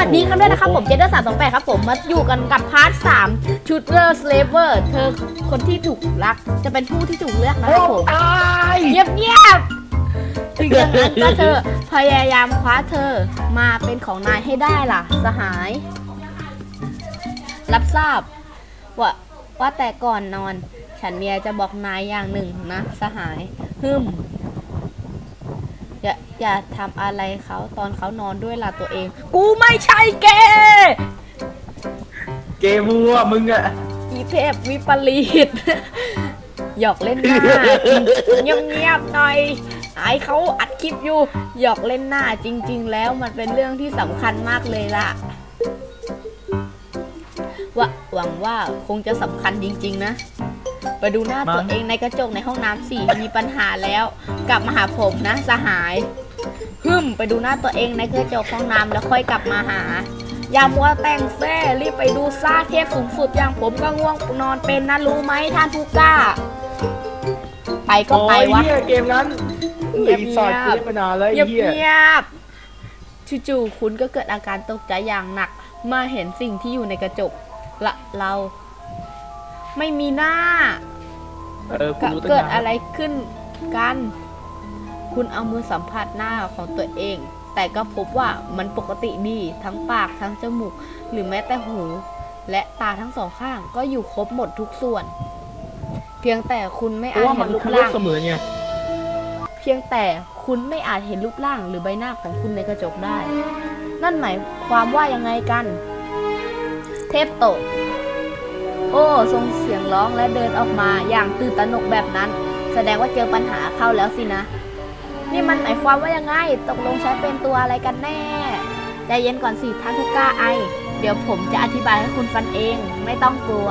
วัสดีครับด้วยนะครับ ผมเจเดอร์สามสองแปดครับผมมาอยู่กันกับพาร์ทสามชุดเลอร์สเลเวอร์เธอคนที่ถูกรัก จะเป็นผู้ที่ถูกเลือกนะครับผมตายเงียบเงียบๆถึงอย่างนั้นก็เธอพยายามคว้าเธอมาเป็นของนายให้ได้ล่ะ สหาย รับทราบ ว่าว่าแต่ก่อนนอน ฉันเมียจะบอกนายอย่างหนึ่งนะ สหายฮึม อย่าอย่าทำอะไรเขาตอนเขานอนด้วยล่ะตัวเอง กูไม่ใช่เกย์เกมวัวมึงอะอีเทพวิปริต หยอกเล่นหน้าเงียบเงียบๆหน่อยไอายเขาอัดคลิปอยู่ หยอกเล่นหน้าจริง ๆ แล้วมันเป็นเรื่องที่สำคัญมากเลยล่ะว่าหวังว่าคงจะสำคัญจริง ๆ นะ ไปดูหน้าตัวเองในกระจกในห้องน้ำสิมีปัญหาแล้ว กลับมาหาผมนะสหายฮึมไปดูหน้าตัวเองในกระจกห้องน้ำแล้วค่อยกลับมาหา อย่ามัวแต่งแซ่รีบไปดูซ่าเทพสูงสุดอย่างผมก็ง่วงนอนเป็นนะรู้ไหมท่านผู้กล้า ไปก็ไปโอ้ยวะเฮียเกมนั้นเงียบๆรีสอร์ทกูเล่นมานานแล้วไอ้เงียบเฮียเงียบๆจู่ๆคุณก็เกิดอาการตกใจอย่างหนักเมื่อเห็นสิ่งที่อยู่ในกระจกละเรา ไม่มีหน้า เออกูกะรู้ตั้งเกิดนานอะไรขึ้นกัน คุณเอามือสัมผัสหน้าของตัวเอง แต่ก็พบว่ามันปกติดีทั้งปากทั้งจมูก หรือแม้แต่หู และตาทั้งสองข้างก็อยู่ครบหมดทุกส่วน เพียงแต่คุณไม่เพอาราะจว่าเห็มันนรูปคือเลือร่าดงเสมอไงเพียงแต่คุณไม่อาจเห็นรูปร่างหรือใบหน้าของคุณในกระจกได้ นั่นหมายความว่ายังไงกัน เทพโตะ โอ้ทรงเสียงร้องและเดินออกมาอย่างตื่นตระหนกแบบนั้น แสดงว่าเจอปัญหาเข้าแล้วสินะ นี่มันหมายความว่ายังไง ตกลงใช้เป็นตัวอะไรกันแน่ ใจเย็นก่อนสิท่านผู้กล้าไอ เดี๋ยวผมจะอธิบายให้คุณฟังเอง ไม่ต้องกลัว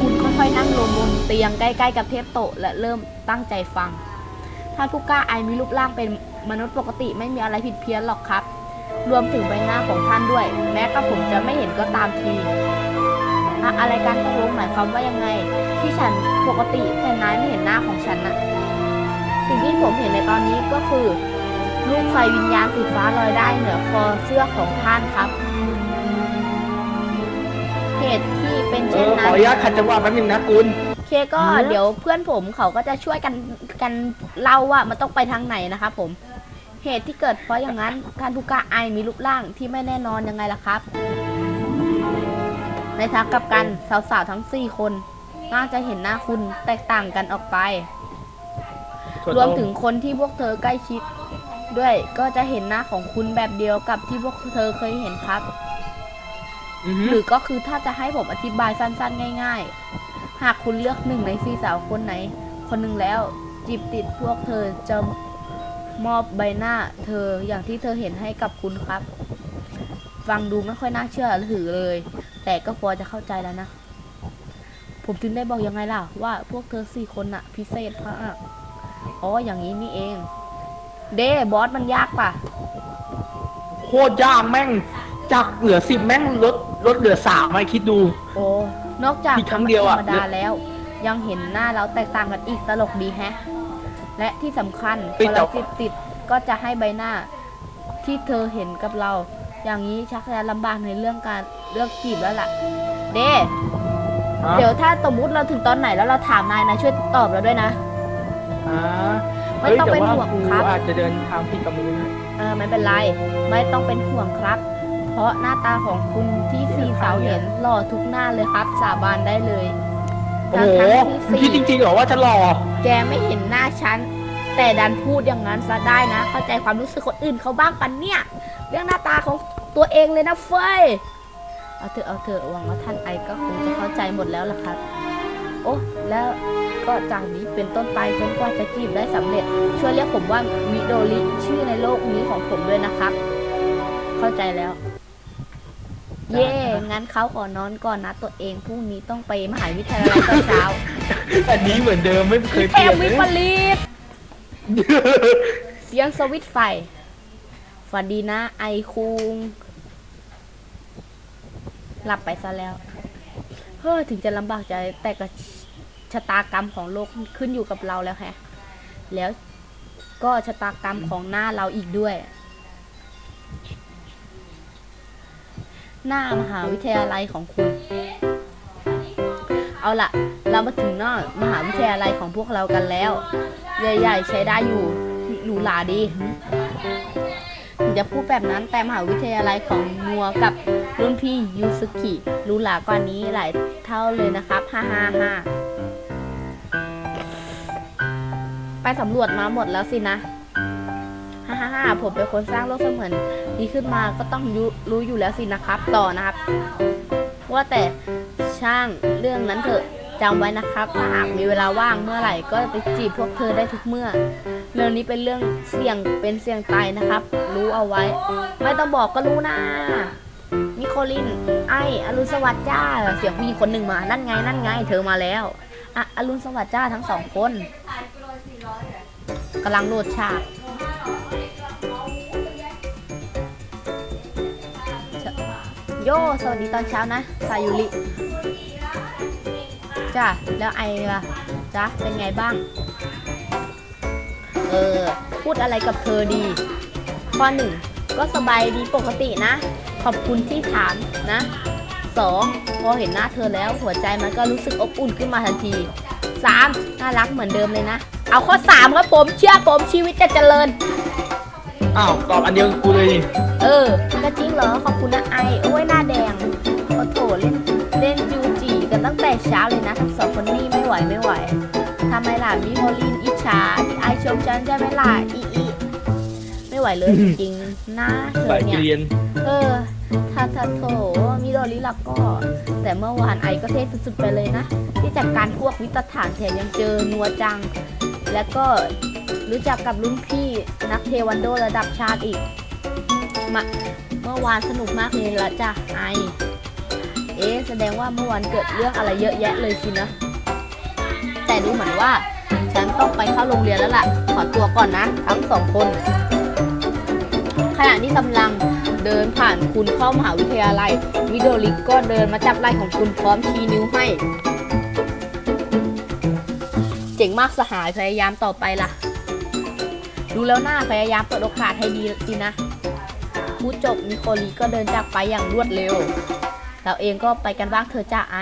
คุณค่อยๆนั่งลงบนเตียงใกล้ๆกับเทพโตะและเริ่มตั้งใจฟัง ท่านผู้กล้าไอมีรูปร่างเป็นมนุษย์ปกติไม่มีอะไรผิดเพี้ยนหรอกครับ รวมถึงใบหน้าของท่านด้วย แม้กระผมจะไม่เห็นก็ตามที อะอะไรการตกลงหมายความว่ายังไง ที่ฉันปกติแต่นายไม่เห็นหน้าของฉันน่ะสิ่งที่ผมเห็นในตอนนี้ก็คือลูกไฟวิญญาณสีฟ้าลอยได้เหนือคอเสื้อของท่านครับ เหตุที่เป็นเอเช่นอขนั้อนอนุญาตขัดจังหวะแป๊บนึงนะคุณโอเคก็เดี๋ยวเพื่อนผมเขาก็จะช่วยกันกันเล่าว่ามันต้องไปทางไหนนะครับผม เหตุที่เกิดเพราะอย่างนั้นท่านผู้กล้าไอมีรูปร่างที่ไม่แน่นอนยังไงล่ะครับ ในทางกลับกันสาวๆทั้ง 4 คนน่าจะเห็นหน้าคุณแตกต่างกันออกไป รวมถึงคนที่พวกเธอใกล้ชิด ด้วยก็จะเห็นหน้าของคุณแบบเดียวกับที่พวกเธอเคยเห็นครับอือฮึหรือก็คือถ้าจะให้ผมอธิบายสั้นๆ ง่าย ๆ หากคุณเลือกหนึ่งในสี่สาวคนไหน คนหนึ่งแล้วจีบติดพวกเธอจะมอบใบหน้าเธออย่างที่เธอเห็นให้กับคุณครับ ฟังดูไม่ค่อยน่าเชื่อถือเลย แต่ก็พอจะเข้าใจแล้วนะ ผมถึงได้บอกยังไงล่ะ ว่าพวกเธอสี่คนน่ะ พิเศษมากอ๋ออย่างนี้นี่เอง เด้บอสมันยากป่ะ โคตรยากแม่ง จากเหลือสิบแม่งลดลดเหลือสามไอ้คิดดู โอ้นอกจากอีกครั้งเดียวอะธรรมดาแล้ว ยังเห็นหน้าเราแตกต่างกันอีกตลกดีแฮะ และที่สำคัญพอเราติดติดก็จะให้ใบหน้า ที่เธอเห็นกับเรา อย่างนี้ชักจะลำบากในเรื่องการเลือกจีบแล้วล่ะ เด้ฮะเดี๋ยวถ้าสมมุติเราถึงตอนไหนแล้วเราถามนายนะช่วยตอบเราด้วยนะ อ่าไม่ต้องเป็นห่วงฮ้ยครับแต่ว่ากูอาจจะเดินทางผิดกับมึงนะเออไม่เป็นไร ไม่ต้องเป็นห่วงครับ เพราะหน้าตาของคุณที่สี่สาวเห็นหล่อทุกหน้าเลยครับ สาบานได้เลยโอ้โหทั้งๆมึงคิดจที่สี่ริงๆเหรอว่าจะหล่อแกไม่เห็นหน้าฉัน แต่ดันพูดอย่างนั้นซะได้นะ เข้าใจความรู้สึกคนอื่นเขาบ้างปันเนี่ย เรื่องหน้าตาของตัวเองเลยนะเฟยเอาเถอะเอาเถอะหวังว่าท่านไอก็คงจะเข้าใจหมดแล้วล่ะครับ โอ้แล้วก็จากนี้เป็นต้นไปจนกว่าจะจีบได้สำเร็จ ช่วยเรียกผมว่ามิโดริชื่อในโลกนี้ของผมด้วยนะครับ เข้าใจแล้ว เย่งั้นเขาขอนอนก่อนนะตัวเองพรุ่งนี้ต้องไปมหาวิทยาลัยตอนเช้า อันนี้เหมือนเดิมไม่เคยแถเปลี่ยมนวิเลยปริต เสียงสวิตไฟฝันดีนะ ไอคุง หลับไปซะแล้ว เฮ้อถึงจะลำบากใจแต่ก็ชะตากรรมของโลกขึ้นอยู่กับเราแล้วแฮะ แล้วก็ชะตากรรมของหน้าเราอีกด้วย หน้ามหาวิทยาลัยของคุณ เอาละเรามาถึงน้ามหาวิทยาลัยของพวกเรากันแล้ว ใหญ่ๆใช้ได้อยู่หรูหราดีถึงจะพูดแบบนั้นแต่มหาวิทยาลัยของนัวกับรุ่นพี่ยูสุกิหรูหรากว่านี้หลายเท่าเลยนะครับฮ่าฮ่าฮ่าไปสำรวจมาหมดแล้วสินะฮ่าฮ่าฮ่าผมเป็นคนสร้างโลกเสมือนนี้ขึ้นมาก็ต้องรู้อยู่แล้วสินะครับ ต่อนะครับ ว่าแต่ ช่างเรื่องนั้นเถอะจำไว้นะครับถ้าหากมีเวลาว่างเมื่อไหร่ก็ไปจีบพวกเธอได้ทุกเมื่อ เรื่องนี้เป็นเรื่องเสี่ยงเป็นเสี่ยงตายนะครับ รู้เอาไว้ ไม่ต้องบอกก็รู้นะนิโคลิน ไออรุณสวัสดิ์จ้า เสียงผู้หญิงคนหนึ่งมา นั่นไง นั่นไง เธอมาแล้วอะอรุณสวัสดิ์จ้าทั้งสองคนกำลังโหลดฉากโยสวัสดีตอนเช้านะ ซายุริ จ้าแล้วไอล่ะจ้าเป็นไงบ้าง เออ พูดอะไรกับเธอดี ข้อหนึ่งก็สบายดีปกตินะ ขอบคุณที่ถามนะสองพอเห็นหน้าเธอแล้วหัวใจมันก็รู้สึกอบอุ่นขึ้นมาทันทีสามน่ารักเหมือนเดิมเลยนะ เอาข้อสามครับผมเชื่อผมชีวิตจะเจริญ อ้าวตอบอันเดียวกับกูเลยดิเออก็จริงเหรอขอบคุณนะไอโอ้ยหน้าแดงโอ้โถเล่นเล่นจูจีกัน ตั้งแต่เช้าเลยนะทั้งสองคนนี่ไม่ไหวไม่ไหวทำไมล่ะมิโฮลินอิจฉาที่ไอชมฉันใช่ไหมล่ะอีอีไม่ไหวเลยจริงๆนะเธสาอยเนี่ยเรียนเออถ้าถ้าโถมิโดริลักก็ แต่เมื่อวานไอก็เท่สุดๆไปเลยนะ ที่จัดการพวกวิตฐานแถมยังเจอนัวจัง แล้วก็รู้จักกับรุ่นพี่นักเทควันโดระดับชาติอีกมาเมื่อวานสนุกมากเลยละจ้ะไอเอ๊ะแสดงว่าเมื่อวานเกิดเรื่องอะไรเยอะแยะเลยสินะ แต่ดูเหมือนว่า ฉันต้องไปเข้าโรงเรียนแล้วล่ะ ขอตัวก่อนนะ ทั้งสองคน ขณะที่กำลังเดินผ่านคุณเข้ามหาวิทยาลัย วิโดริกก็เดินมาจับไหล่ของคุณพร้อมชี้นิ้วให้ เจ๋งมากสหายพยายามต่อไปล่ะ ดูแล้วหน้าพยายามเปิดโอกาสให้ดีสินะพูดจบนิโคลีก็เดินจากไปอย่างรวดเร็ว เราเองก็ไปกันบ้างเธอจ้าไอ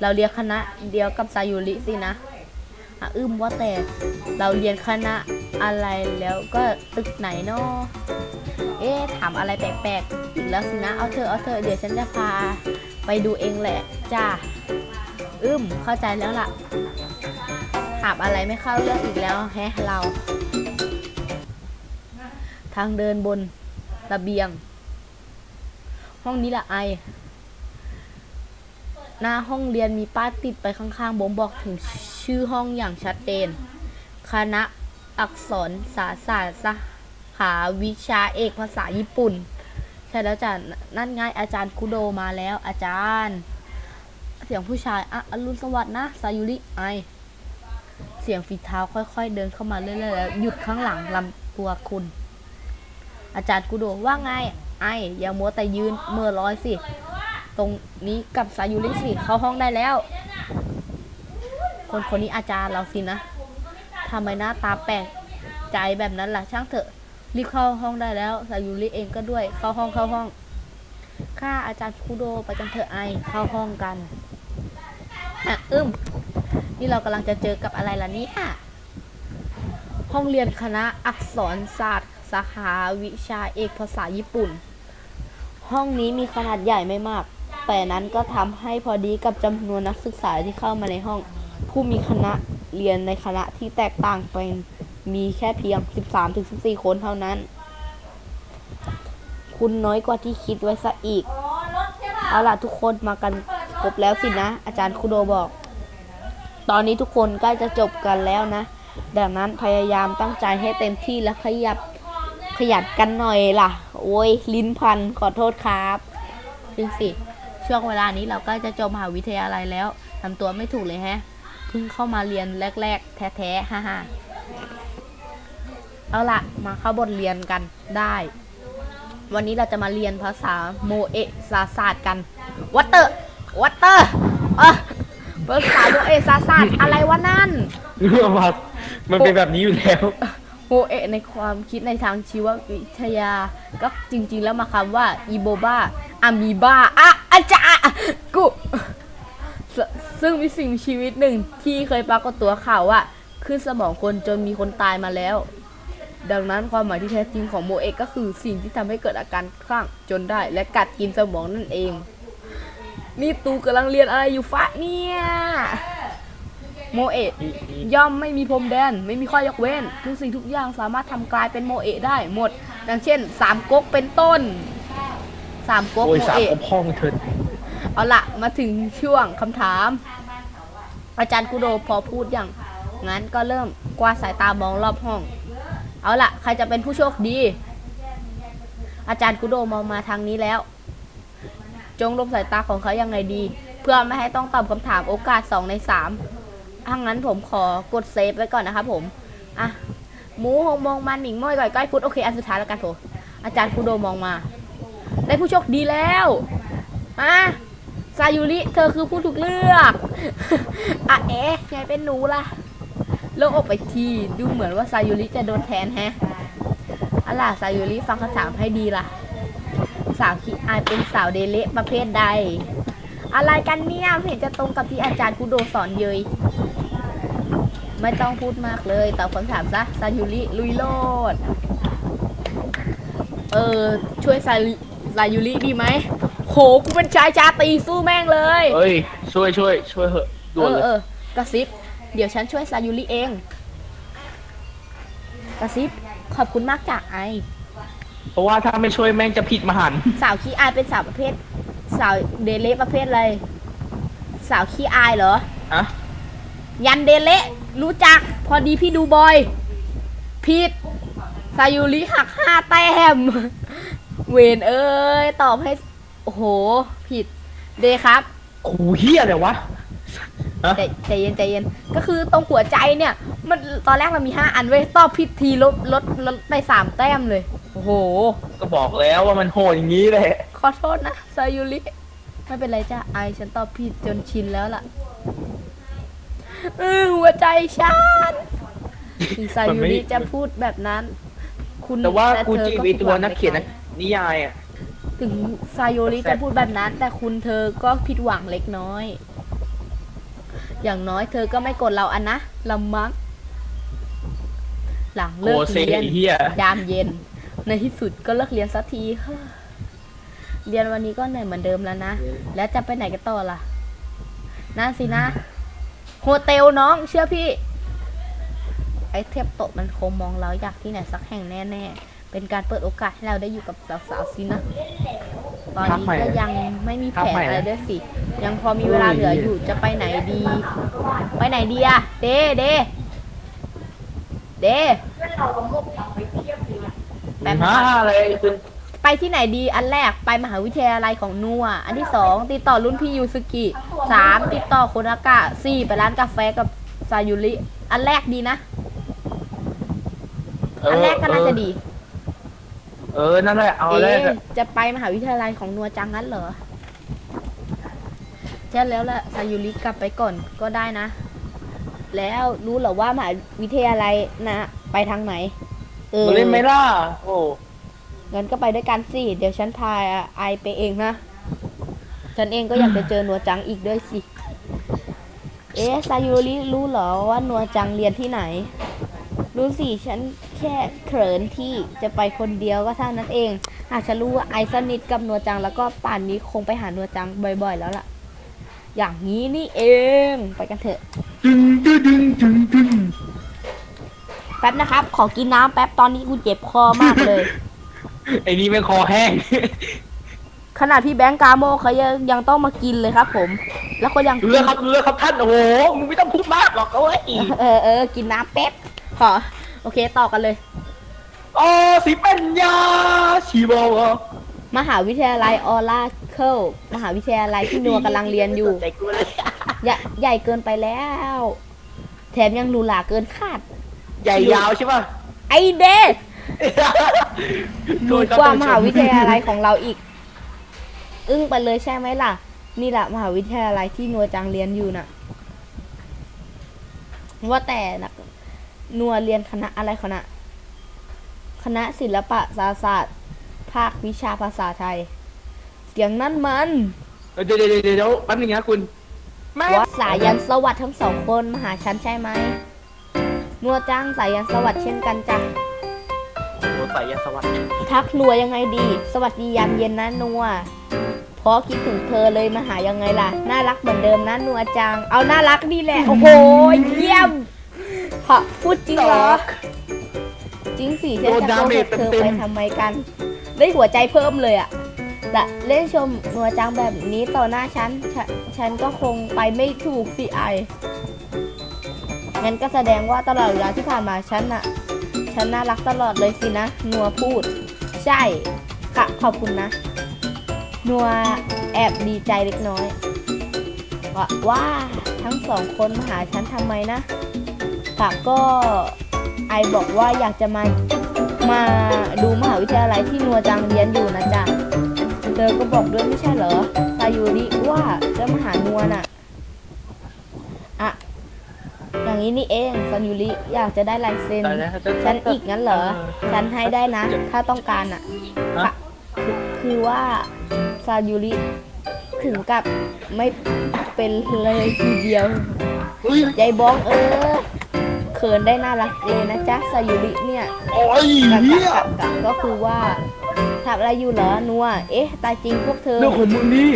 เราเรียนคณะเดียวกับซายุริสินะอะอึ้มว่าแต่เราเรียนคณะอะไรแล้วก็ตึกไหนเนาะเอ๊ะถามอะไรแปลกๆอีกแล้วสินะ เอาเธอเอาเธอเดี๋ยวฉันจะพาไปดูเองแหละจ้าอึ้มเข้าใจแล้วล่ะถามอะไรไม่เข้าเรื่องอีกแล้วแฮะเรา ทางเดินบนระเบียง ห้องนี้ละไอ หน้าห้องเรียนมีป้ายติดไปข้างๆบ่งบอกถึงชื่อห้องอย่างชัดเจน คณะอักษรศาสตร์สาขาวิชาเอกภาษาญี่ปุ่น ใช่แล้วจ้ะนั่นไงอาจารย์คุโดมาแล้วอาจารย์ เสียงผู้ชายอะอรุณสวัสดิ์นะซายุริไอ เสียงฝีเท้าค่อยๆ เดินเข้ามาเรื่อยๆแล้วหยุดข้างหลังลำตัวคุณ อาจารย์กุโดว่าไง ไออย่ามัวแต่ยืนเมื่อร้อยสิ ตรงนี้กับสายุริสิเข้าห้องได้แล้ว คนคนนี้อาจารย์เราสินะทำไมหน้าตาแปลกใจแบบนั้นล่ะช่างเถอะรีบเข้าห้องได้แล้วสายุริเองก็ด้วยเข้าห้องเข้าห้องข้าอาจารย์คุโดไปกันเถอะไอเข้าห้องกันอะอึ้มนี่เรากำลังจะเจอกับอะไรล่ะนี่ยห้องเรียนคณะอักษรศาสตร์ สาขาวิชาเอกภาษาญี่ปุ่น ห้องนี้มีขนาดใหญ่ไม่มาก แต่นั้นก็ทำให้พอดีกับจำนวนนักศึกษาที่เข้ามาในห้อง ผู้มีคณะเรียนในคณะที่แตกต่างไปมีแค่เพียง 13-14 คนเท่านั้น คุณน้อยกว่าที่คิดไว้ซะอีก เอาล่ะทุกคนมากันครบแล้วสินะ อาจารย์คุโดบอก ตอนนี้ทุกคนใกล้จะจบกันแล้วนะ ดังนั้นพยายามตั้งใจให้เต็มที่และขยับขยันกันหน่อยล่ะ โอ้ยลิ้นพันขอโทษครับจริงสิ ช่วงเวลานี้เรากล้จะจบมหาวิทยาลัยแล้วทำตัวไม่ถูกเลยแฮะเพิ่งเข้ามาเรียนแรก ๆ แท้ๆฮ่าฮ่าเอาละมาเข้าบทเรียนกันได้ วันนี้เราจะมาเรียนภาษาโมเอะซาศาสตร์กันวัตเตอร์วัตเตอร์เออภาษาโมเอะซาศาสตร์อะไรวะนั่นเรื่องมามันเป็นแบบนี้อยู่แล้ว โมเอะในความคิดในทางชีววิทยา ก็จริง ๆ แล้วมาคำว่าอีโบบาอะมีบ้าอะอาจารย์กูซึ่งมีสิ่งมีชีวิตหนึ่งที่เคยปรากฏตัวข่าวว่าขึ้นสมองคนจนมีคนตายมาแล้ว ดังนั้นความหมายที่แท้จริงของโมเอะก็คือสิ่งที่ทำให้เกิดอาการคลั่งจนได้ และกัดกินสมองนั่นเอง นี่ตูกำลังเรียนอะไรอยู่ฟะเนี่ย โมเอะย่อมไม่มีพรมแดน ไม่มีข้อยกเว้น ทุกสิ่งทุกอย่างสามารถทำกลายเป็นโมเอะได้หมดดังเช่นสามก๊กเป็นต้นสามก๊กโอ้ยโมสามเอะ อบห้องเถิดเอาละมาถึงช่วงคำถาม อาจารย์กุโดพอพูดอย่างงั้นก็เริ่มกวาดสายตามองรอบห้อง เอาละใครจะเป็นผู้โชคดี อาจารย์กุโดมองมาทางนี้แล้ว จงลมสายตาของเขายังไงดี เพื่อไม่ให้ต้องตอบคำถามโอกาส 2 ใน 3 ถ้างั้นผมขอกดเซฟไว้ก่อนนะครับผมอะหมูหงมองมันหนิงม้อยก่อยก้อยพุดโอเคอันสุดท้ายแล้วกันโถอาจารย์คุโดมองมา ได้ผู้โชคดีแล้วอะซายุริเธอคือผู้ถูกเลือกอะเอ๊ะยายเป็นหนูล่ะโลกออกไปทีดูเหมือนว่าซายุริจะโดนแทนแฮะอะล่ะซายุริฟังคำถามให้ดีล่ะ สาวขี้อายเป็นสาวเดเลประเภทใด อะไรกันเนี่ยเห็นจะตรงกับที่อาจารย์คุโดสอนเยย ไม่ต้องพูดมากเลยตอบคำถามซะซายุริลุยโลด เออช่วยซายุซายุริดีไหมโหกูเป็นชายชาตรีสู้แม่งเลยเอ้ย ช่วยช่วยช่วยเหอะด่วนเอเลอยเออกระซิบ เดี๋ยวฉันช่วยซายุริเอง กระซิบ ขอบคุณมากจากไอ เพราะว่าถ้าไม่ช่วยแม่งจะผิดมหันต์สาวขี้อายเป็นสาวประเภท สาวเดเลประเภทอะไร สาวขี้อายเหรอ อะยันเดเละ รู้จักพอดีพี่ดูบอยผิดซายุริหักห้าแต้ม เวนเอ้ย ตอบให้ โอ้โห ผิด เดครับกูเฮียอะไรวะฮะใจใจเย็นใจเย็น ก็คือตรงหัวใจเนี่ย มันตอนแรกมันมีห้าอันเว้ย ตอบผิดทีลดลดลดไปสามแต้มเลย โอ้โห ก็บอกแล้วว่ามันโหดอย่างนี้แหละ ขอโทษนะซายุริ ไม่เป็นไรจ้ะไอฉันตอบผิดจนชินแล้วล่ะ เออหัวใจฉันถึงซายุริจะพูดแบบนั้น คุณแต่ว่ากูเธอจีก็วีผิดตัหววังนักเขียนล็นะอยนิยายอะ ถึงซายุริจะพูดแบบนั้น แต่คุณเธอก็ผิดหวังเล็กน้อย อย่างน้อยเธอก็ไม่กดเราอันนะละมังหลังโกเลิกเซเรียนไอ้เฮียยามเย็น ในที่สุดก็เลิกเรียนสักทีเฮ้อเรียนวันนี้ก็เหนื่อยเหมือนเดิมแล้วนะ แล้วจะไปไหนกันต่อล่ะนั่นสินะ โฮเทลน้องเชื่อพี่ ไอ้เทพโตมันคงมองเราอยากที่ไหนสักแห่งแน่ๆ เป็นการเปิดโอกาสให้เราได้อยู่กับสาวๆสินะ ตอนนี้ก็ยังไม่มีแผนอะไรด้วยสิ ยังพอมีเวลาเหลืออยู่จะไปไหนดี ไปไหนดีอะเดเดเดแป๊บนะอะไรคือ ไปที่ไหนดีอันแรกไปมหาวิทยาลัยของนัว อันที่สองติดต่อรุ่นพี่ยูสุกิสามติดต่อโคนอากะสี่ไปร้านกาแฟกับซายุริอันแรกดีนะอันแรกก็น่าจะดี เออ นั่นแหละ เอาแรเอ๊ะกอะจะไปมหาวิทยาลัยของนัวจังงั้นเหรอใช่แล้วแหละซายุริกลับไปก่อนก็ได้นะ แล้วรู้เหรอว่ามหาวิทยาลัยนะ ไปทางไหน เออ มาเล่นไหมล่ะ โอ้ งั้นก็ไปด้วยกันสิ เดี๋ยวฉันพาไอไปเองนะ ฉันเองก็อยากจะเจอนัวจังอีกด้วยสิ เอ๊ะซายุริรู้เหรอว่านัวจังเรียนที่ไหน รู้สิ ฉันแค่เขินที่จะไปคนเดียวก็เท่านั้นเองหากฉันรู้ว่าไอสนิทกับนัวจังแล้วก็ป่านนี้คงไปหานัวจังบ่อย ๆ แล้วล่ะ อย่างนี้นี่เอง ไปกันเถอะ ดึงดึงดึงดึงดึงแป๊บนะครับ ขอกินน้ำแป๊บตอนนี้กูเจ็บคอมากเลย ไอ้นี่ไม่คอแห้ง ขนาดพี่แบงค์กาโมเขายังยังต้องมากินเลยครับ ผม แล้วก็ยังเรือครับเรือครับท่านโอ้โหมึงไม่ต้องพูดมากหรอกเอาไว้ยเออเออกินน้ำแป๊บขอโอเคต่อกันเลยอ๋อสิเป็นยาชีโบะมหาวิทยาลัยออราเคิลมหาวิทยาลัยที่นัวกำลังเรียนอยู่ ใจกูเลยใหญ่ใหญ่เกินไปแล้ว แถมยังหรูหราเกินคาด ใหญ่ยาวใช่ป่ะ ไอเด หรูกว่ามหาวิทยาลัยของเราอีก อึ้งไปเลยใช่ไหมล่ะ นี่แหละมหาวิทยาลัยที่นัวจังเรียนอยู่น่ะ ว่าแต่นะนัวเรียนคณะอะไรคณะ คณะศิลปะศาสตร์ ภาควิชาภาษาไทย เสียงนั่นมันเออเดี๋ยวเดี๋ยวเดี๋ยวเดี๋ยวแป๊บนึงนะคุณแม่ว่าสายันสวัสดิ์ทั้งสองคนมาหาฉันใช่ไหมนัวจ้างสายันสวัสดิ์เช่นกันจ้ะ โอ้ใส่ยาสวัสดิ์ทักนัวยังไงดี สวัสดียามเย็นนะนัวเพราะคิดถึงเธอเลยมาหายังไงล่ะ น่ารักเหมือนเดิมนะนัวจัง เอาน่ารักนี่แหละ โอ้โห เยี่ยมพอพูดจริงเหรอ จริงสิฉันจะโกหกเธอไปทำไมกัน ได้หัวใจเพิ่มเลยอะแต่เล่นชมนัวจังแบบนี้ต่อหน้าฉันฉนฉันก็คงไปไม่ถูกสิไองั้นก็แสดงว่าตลอดเวลาที่ผ่านมาฉันอะ ฉันน่ารักตลอดเลยสินะ นัวพูด ใช่ ค่ะ ขอบคุณนะ นัวแอบดีใจเล็กน้อยว่าว่าทั้งสองคนมาหาฉันทำไมนะค่ะก็ไอบอกว่าอยากจะมามาดูมหาวิทยาลัยที่นัวจังเรียนอยู่นะจ๊ะเธอก็บอกด้วยไม่ใช่เหรอตายูริว่าจะมาหานัวน่ะอะ อย่าง นี้นี่เองซันยูริอยากจะได้ลายเซ็นแต่นะจะฉันอีกงั้นเหรอ ฉันให้ได้นะ ถ้าต้องการอะฮะ ค่ะคือคือว่าซายูริถึงกับไม่เป็นเลยทีเดียว เฮ้ยยายบ้องเออ เขินได้น่ารักเองนะจ๊ะซายูริเนี่ย โอ้ยกับเหี้ยกับกับก็คือว่าทำอะไรอยู่เหรอนัว เอ๊ะ ตายจริงพวกเธอ เรื่องของมึงนี่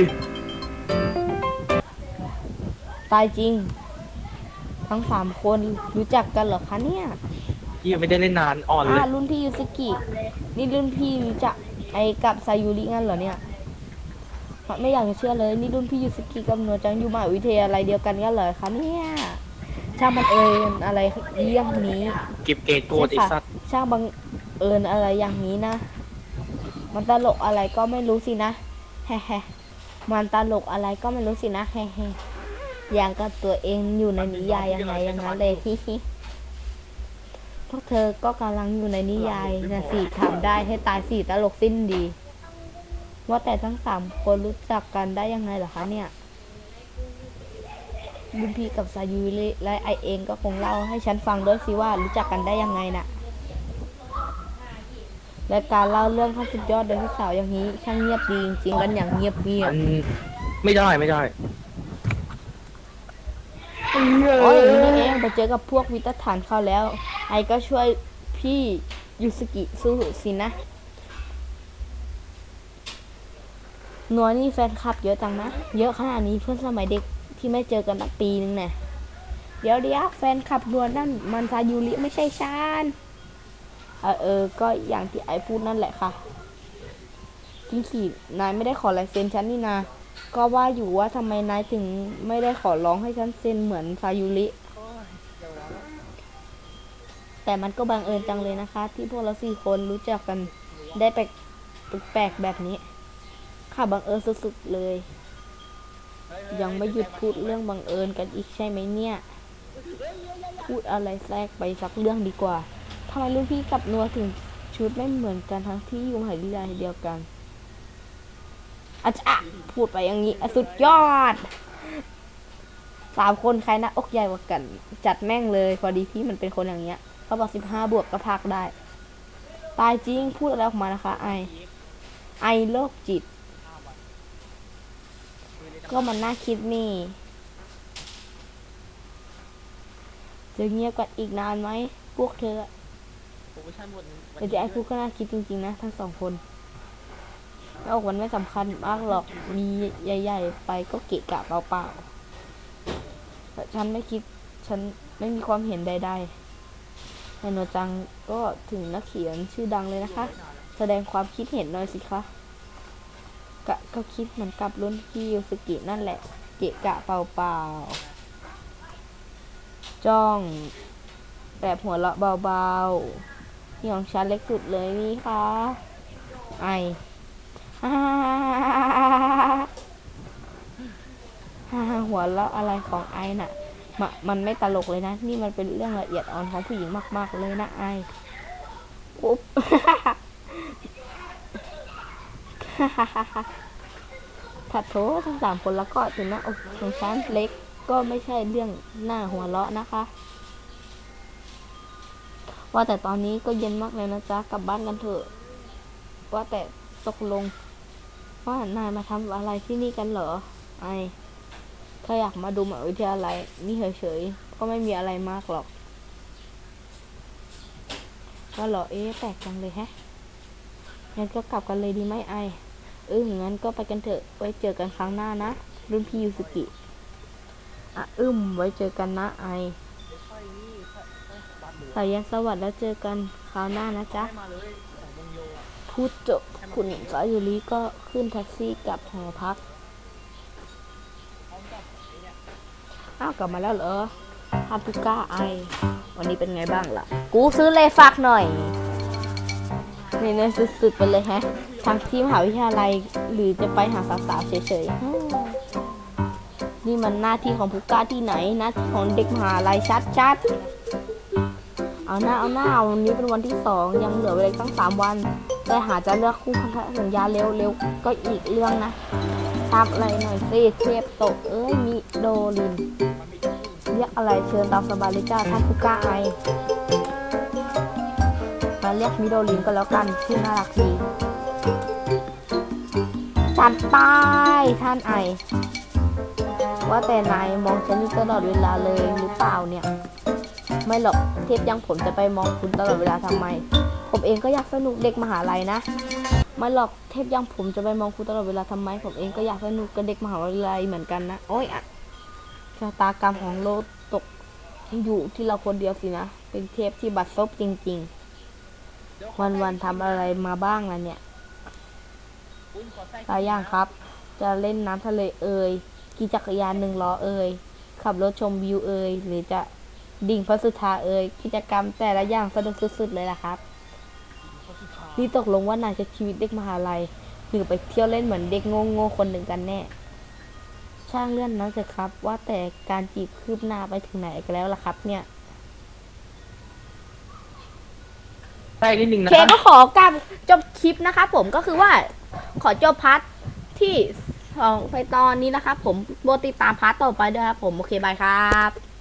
ตายจริง ทั้งสามคนรู้จักกันเหรอคะเนี่ยพี่ไม่ได้เล่นนานอ่อนเลอ่ายรุ่นพี่ยูสกิ นี่รุ่นพี่รู้จักไอ้กับซายูริงั้นเหรอเนี่ยไม่อยากจะเชื่อเลย นี่รุ่นพี่ยูสกิกับหนวจังอยู่มหาวิทยาลัยเดียวกันกันเหรอคะเนี่ยช่างบังเอิญอะไรเยี่ยงนี้ เก็บเกรดโกรธไอ้สัตว์ช่างบังเอิญอะไรอย่างนี้นะ มันตลกอะไรก็ไม่รู้สินะ แฮะมันตลกอะไรก็ไม่รู้สินะ แฮะ อย่างกับตัวเองอยู่ในนิยายยังไงอย่างนั้นเลยฮิฮิพวกเธอก็กำลังอยู่ในนิยายนะสิทำได้ให้ตายสิตลกสิ้นดี ว่าแต่ทั้งสามคนรู้จักกันได้ยังไงเหรอคะเนี่ยรุ่นพี่กับซายูและไอเองก็คงเล่าให้ฉันฟังด้วยสิว่ารู้จักกันได้ยังไงน่ะและการเล่าเรื่องขั้นสุดยอดโดยพี่สาวอย่างนี้ช่างเงียบดีจริงๆกันอย่างเงียบเงียบไม่ได้ไม่ได้ อ๋ออย่างนี้นี่เองไปเจอกับพวกวิตฐานเข้าแล้ว ไอก็ช่วยพี่ยูสกิสู้สินะนัวนี่แฟนคลับเยอะจังนะ เยอะขนาดนี้เพื่อนสมัยเด็กที่ไม่เจอกันตั้งปีนึงเนี่ยเดี๋ยวเดี๋ยวแฟนคลับนวนั่นมันซายูริไม่ใช่ชานเออเออ ก็อย่างที่ไอพูดนั่นแหละค่ะจริงขีนายไม่ได้ขอลายเซ็นฉันนี่นา ก็ว่าอยู่ว่าทำไมนายถึงไม่ได้ขอร้องให้ฉันเซ็นเหมือนซายุริ แต่มันก็บังเอิญจังเลยนะคะ ที่พวกเราสี่คนรู้จักกันได้แปลกแปลกแบบนี้ ค่ะบังเอิญสุดๆเลย ยังไม่หยุดพูดเรื่องบังเอิญกันอีกใช่ไหมเนี่ย พูดอะไรแทรกไปสักเรื่องดีกว่าทำไมรุ่นพี่กับนัวถึงชุดไม่เหมือนกันทั้งที่อยู่มหาวิทยาลัยเดียวกัน อาจารย์พูดไปอย่างนี้อะสุดยอดสามคนใครหนะอกใหญ่กว่ากัน จัดแม่งเลย พอดีพี่มันเป็นคนอย่างเงี้ยเขาบอกสิบห้าบวกก็พักได้ ตายจริงพูดอะไรออกมานะคะ ไอ ไอโรคจิต ก็มันน่าคิดนี่ จะเงียบกันอีกนานไหมพวกเธอแต่ที่ไอพูดก็น่าคิดจริงๆนะ ทั้งสองคน โลกมันไม่สำคัญมากหรอก มีใหญ่ ๆ ไปก็เกะกะเปล่าๆแต่ฉันไม่คิด ฉันไม่มีความเห็นใดๆแต่โนจังก็ถึงนักเขียนชื่อดังเลยนะคะ แสดงความคิดเห็นหน่อยสิคะกะก็คิดเหมือนกับรุ่นพี่ยูสกินั่นแหละ เกะกะเปล่าๆ จ้องแบบหัวเราะเบาๆนี่ของฉันเล็กสุดเลยนี่ค่ะไอ หัวเราะอะไรของไอน่ะมะมันไม่ตลกเลยนะ นี่มันเป็นเรื่องละเอียดอ่อนของผู้หญิงมาก ๆ เลยนะไออุ๊บถัดโถทั้งสามคนแล้วก็ถึงน้าอกของฉันเล็กก็ไม่ใช่เรื่องหน้าหัวเราะนะคะ ว่าแต่ตอนนี้ก็เย็นมากเลยนะจ๊ะ กลับบ้านกันเถอะ ว่าแต่ตกลง ว่านายมาทำอะไรที่นี่กันเหรอ ไอถ้าอยากมาดูมหาวิทยาลัยนี่เฉยๆ ก็ไม่มีอะไรมากหรอกว่าเหรอ เอ๊ะแปลกจังเลยแฮะ งั้นก็กลับกันเลยดีไหมไอ เอองั้นก็ไปกันเถอะ ไว้เจอกันครั้งหน้านะ รุ่นพี่ยูสุกิอะอึมไว้เจอกันนะไอสายันสวัสดิ์แล้วเจอกันคราวหน้านะจ๊ะ พูดจบคุณสายุริก็ขึ้นแท็กซี่กลับหอพัก อ้าวกลับมาแล้วเหรอฮาปุก้าไอ วันนี้เป็นไงบ้างล่ะ กูซื้อเลยฝากหน่อย นี่นี่สุดๆไปเลยแฮะ ทางที่มหาวิทยาลัยหรือจะไปหาสาวๆเฉยๆ นี่มันหน้าที่ของผู้ก้าที่ไหน หน้าที่ของเด็กมหาลัยชัดๆ เอาหน้าเอาหน้าวันนี้เป็นวันที่สองยังเหลือเวลาอีกตั้งสามวัน แต่หาจะเลือกคู่พันธสัญญาเร็วๆก็อีกเรื่องนะทำอะไรหน่อยสิเทพโตเอ้ยมิโดรินเรียกอะไรเชิญตามสบายเลยจ้าท่านผู้กล้าไอมาเรียกมิโดรินก็แล้วกันชื่อน่ารักดีจัดไปท่านไอ ว่าแต่นายมองฉันอยู่ตลอดเวลาเลยหรือเปล่าเนี่ย ไม่หรอกเทพยังผมจะไปมองคุณตลอดเวลาทำไม ผมเองก็อยากสนุกเด็กมหาลัยนะม่หรอกเทพยังผมจะไปมองคุณตลอดเวลาทำไม ผมเองก็อยากสนุกกับเด็กมหาลัยเหมือนกันนะโอ้ยอะชะตากรรมของโลกตกอยู่ที่เราคนเดียวสินะ เป็นเทพที่บัดซบจริง ๆ วันๆทำอะไรมาบ้างล่ะเนี่ยคุณขอใส่หลายอย่างครับ จะเล่นน้ำทะเลเอ่ยขี่จักรยานหนึ่งล้อเอ่ยขับรถชมวิวเอ่ยหรือจะดิ่งพระสุธาเอ่ยกิจกรรมแต่ละอย่างสนุกสุดๆเลยล่ะครับ นี่ตกลงว่านายจะชีวิตเด็กมหาลัย หรือไปเที่ยวเล่นเหมือนเด็กโง่ๆคนหนึ่งกันแน่ ช่างเลื่อนนั้นเถอะครับ ว่าแต่การจีบคืบหน้าไปถึงไหนกันแล้วล่ะครับ เนี่ยใส่นิดนึงโอนะเคก็ขอกลับจบคลิปนะคะผมก็คือว่าขอจบพาร์ทที่สองไปตอนนี้นะครับผมโปรดติดตามพาร์ทต่อไปด้วยครับผม โอเค บายครับ